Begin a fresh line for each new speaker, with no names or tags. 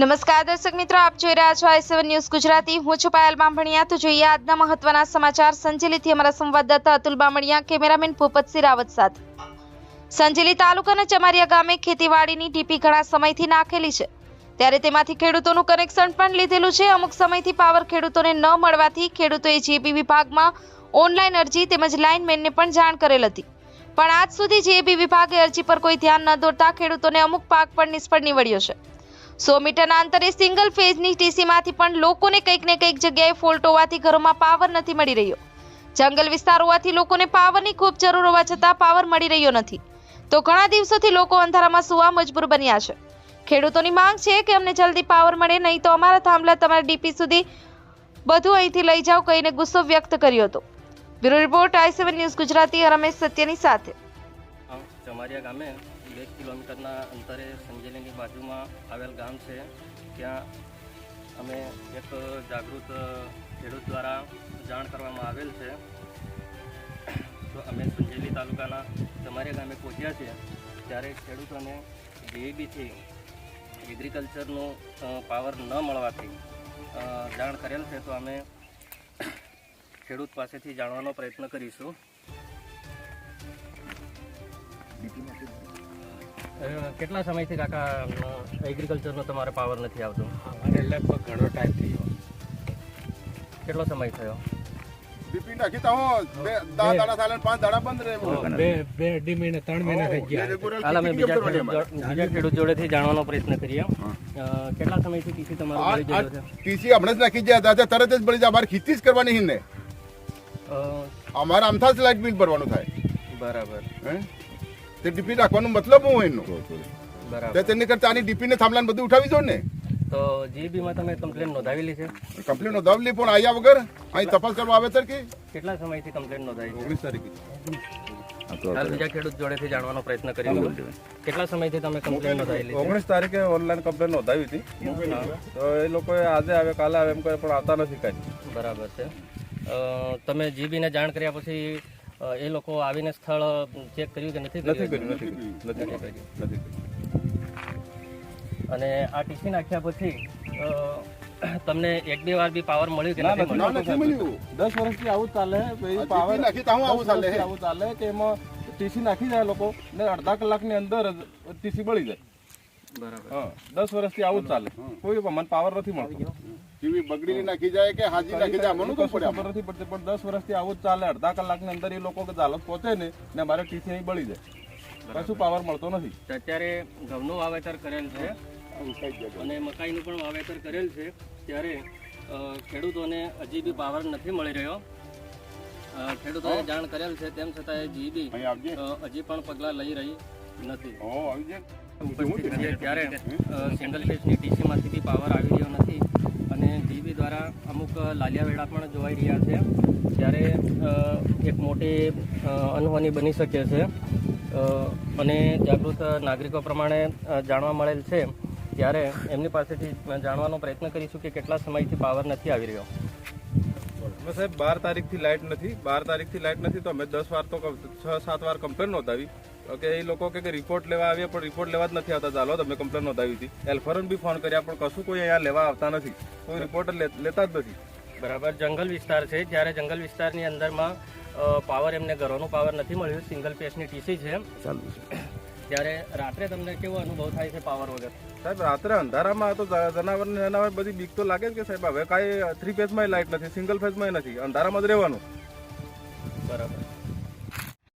નમસ્કાર દર્શક મિત્રો, આપ જોઈ રહ્યા છો આઈ સેવન ન્યૂઝ ગુજરાતી. હું છું પાયલ બામણિયા. તો જોઈએ આજના મહત્વના સમાચાર. સંજેલીથી અમારા સંવાદદાતા અતુલ બામણિયા, કેમેરામેન ભૂપતસિંહ રાવત સાથે. સંજેલી તાલુકાના ચમારિયા ગામે ખેતીવાડીની ડીપી ઘણા સમયથી નાખેલી છે. ત્યારે તેમાંથી ખેડૂતોનું કનેક્શન પણ લીધેલું છે. અમુક સમયથી પાવર ખેડૂતોને ન મળવાથી ખેડૂતોએ જેબી વિભાગમાં ઓનલાઈન અરજી તેમજ લાઇનમેનને પણ જાણ કરેલ હતી. પણ આજ સુધી જેબી વિભાગે અરજી પર કોઈ ધ્યાન ન દોરતા ખેડૂતોને અમુક પાક પણ નિષ્ફળ નીવડ્યો છે. સો મીટરના અંતરે સિંગલ ફેઝની ટીસીમાંથી પણ લોકોને કંઈક ને કંઈક જગ્યાએ ફોલ્ટ હોવાથી ઘરોમાં પાવર નથી મળી રહ્યો. જંગલ વિસ્તાર હોવાથી લોકોને પાવરની ખૂબ જરૂર હોવા છતાં પાવર મળી રહ્યો નથી. તો ઘણા દિવસોથી લોકો અંધારામાં સુવા મજબૂર બન્યા છે. ખેડૂતોની માંગ છે કે અમને જલ્દી પાવર મળે, નહીં તો અમારા થાંભલા તમારા ડીપી સુધી બધું અહીંથી લઈ જાઓ કહીને ગુસ્સો વ્યક્ત કર્યો હતો. Bureau report I seven news Gujarati, Ramesh સત્યની સાથે.
ચમારિયા ગામે બે કિલોમીટરના અંતરે સંજેલીની બાજુમાં આવેલ ગામ છે. ત્યાં અમે એક જાગૃત ખેડૂત દ્વારા જાણ કરવામાં આવેલ છે. તો અમે સંજેલી તાલુકાના તમારે ગામે પહોંચ્યા છીએ ત્યારે ખેડૂતોને ડીએબીથી એગ્રીકલ્ચરનો પાવર ન મળવાથી જાણ કરેલ છે. તો અમે ખેડૂત પાસેથી જાણવાનો પ્રયત્ન કરીશું. કેટલા સમયથી કાકા એગ્રીકલ્ચરનો તમારે પાવર નથી આવતો?
અમારે લગભગ ઘણો ટાઈમ થયો.
કેટલો સમય થયો?
બીપી નાખી તો બે દા દાડા ચાલે પાંચ દાડા બંધ રહે
બે બે અઢી મહિને ત્રણ મહિના થઈ ગયા.
હાલ અમે બીજા બીજા ખેડૂત જોડેથી જાણવાનો પ્રયત્ન કરીએ. કેટલા સમયથી ટીસી તમારો મળી ગયો છે?
ટીસી હમણાં જ નાખી ગયા હતા તરત જ બળી જાય. અમારે ખેતી જ કરવાની હિને અમારે આમથા જ લાઇટ બિલ ભરવાનું થાય.
બરાબર.
હે? તે ડીપી રાખવાનો મતલબ હું એનો.
બરાબર.
તેની કરતા આની ડીપી ને થાંભલા બધું ઉઠાવી દો ને.
તો જીબીમાં તમે કમ્પ્લેન નોંધાવેલી છે?
કમ્પ્લેન નોંધાવેલી પણ આવ્યા વગર અહીં તપાસ કરવા આવે સર કે?
કેટલા સમયથી કમ્પ્લેન નોંધાવી છે?
ઓગણીસ તારીખે.
બીજા ખેડૂત જોડેથી જાણવાનો પ્રયત્ન કરી કેટલા સમયથી તમે કમ્પ્લેન નોંધાવેલી છે?
ઓગણીસ તારીખે ઓનલાઈન કમ્પ્લેન નોંધાવી હતી. તો એ લોકોએ આજે આવે કાલે આવે એમ કહે પણ આવતા નથી કાંઈ.
બરાબર છે. તમે જીબીને જાણ કર્યા પછી એ લોકો આવીને સ્થળ ચેક કર્યું કે નથી
નથી
કર્યું
કર્યું. નથી કર્યું. નથી કર્યું. નથી કર્યું.
અને આ ટીસી નાખ્યા પછી તમને એક બે વાર બી પાવર મળ્યું કે નથી મળ્યું?
નથી મળ્યું.
દસ વર્ષથી આવું જ ચાલે પાવર
નાખી તો આવું ચાલે.
આવું ચાલે કે એમાં ટીસી નાખી જાય લોકો ને અડધા કલાકની અંદર જ ટીસી બળી જાય. દસ વર્ષથી આવું જ ચાલે. કોઈ મને પાવર નથી મળતો.
ટીવી બગડી નાખી જાય કે હાજી નાખી જાય મને તો
કશું ખબર નથી પડતી પણ દસ વર્ષથી આવું જ ચાલે. અડધા કલાકની અંદર એ લોકો કે ચાલક પહોંચે ને ને મારે ટીસી અહીં બળી જાય. કશું પાવર મળતો નથી.
અત્યારે ઘઉંનું વાવેતર કરેલ છે. અને મકાઈનું પણ વાવેતર કરેલ છે. ત્યારે ખેડૂતોને હજી બી પાવર નથી મળી રહ્યો. ખેડૂતોને ખેડૂતોએ જાણ કરેલ છે તેમ છતાં જીબી
અહીં
હજી પણ પગલાં લઈ રહી નથી.
હો આવી જાય
ઉપસ્થિત છીએ ત્યારે સિંગલ ફેઝની ટીસીમાંથી બી પાવર આવી રહ્યો નથી અને જીબી દ્વારા અમુક લાલિયા વેડા પણ જોવાઈ રહ્યા છે. ત્યારે એક મોટી અનહોની બની શકે છે. અને જાગૃત નાગરિકો પ્રમાણે જાણવા મળેલ છે. ત્યારે એમની પાસેથી જાણવાનો પ્રયત્ન કરીશું કે કેટલા સમયથી પાવર નથી આવી રહ્યો.
અમે સાહેબ બાર તારીખથી લાઇટ નથી. બાર તારીખથી લાઇટ નથી તો અમે દસ વાર તો છ સાત વાર કમ્પ્લેન નોંધાવી. કે એ લોકો કે રિપોર્ટ લેવા આવ્યા પણ રિપોર્ટ લેવા જ નથી આવતા. ચાલો તમે કમ્પ્લેન નોંધાવી હતી. એલ્ફરન બી ફોન કર્યા પણ કશું કોઈ અહીંયા લેવા આવતા નથી. કોઈ રિપોર્ટ લેતા જ નથી.
બરાબર જંગલ વિસ્તાર છે. જ્યારે જંગલ વિસ્તારની અંદરમાં પાવર એમને ઘરોનું પાવર નથી મળ્યું. સિંગલ પેસની ટીસી છે. ત્યારે રાત્રે તમને કેવો અનુભવ થાય છે પાવર વગર?
સાહેબ રાત્રે અંધારામાં તો જનાવરને જનાવર બધી બીક તો લાગે જ કે સાહેબ. હવે કાંઈ થ્રી ફેઝમાં લાઇટ નથી સિંગલ ફેઝમાં નથી. અંધારામાં જ રહેવાનું.
બરાબર.